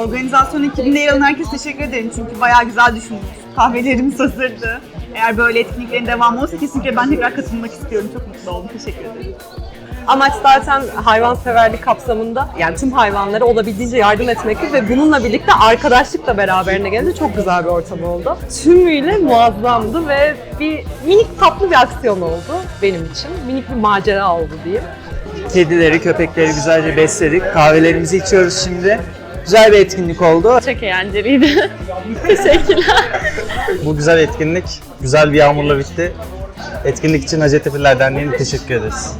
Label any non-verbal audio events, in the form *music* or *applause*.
Organizasyon ekibinde yer alan herkese teşekkür ederim çünkü bayağı güzel düşünmüş. Kahvelerimiz hazırdı. Eğer böyle etkinliklerin devamı olursa kesinlikle ben tekrar katılmak istiyorum. Çok mutlu oldum. Teşekkür ederim. Amaç zaten hayvanseverlik kapsamında yani tüm hayvanlara olabildiğince yardım etmekti ve bununla birlikte arkadaşlık da beraberine gelince çok güzel bir ortam oldu. Tümüyle muazzamdı ve bir minik tatlı bir aksiyon oldu benim için. Minik bir macera oldu diyeyim. Kedileri, köpekleri güzelce besledik. Kahvelerimizi içiyoruz şimdi. Güzel bir etkinlik oldu. Çok eğlenceliydi. *laughs* Teşekkürler. Bu güzel etkinlik güzel bir yağmurla bitti. Etkinlik için Hacettepe'liler Derneği'ne teşekkür ederiz.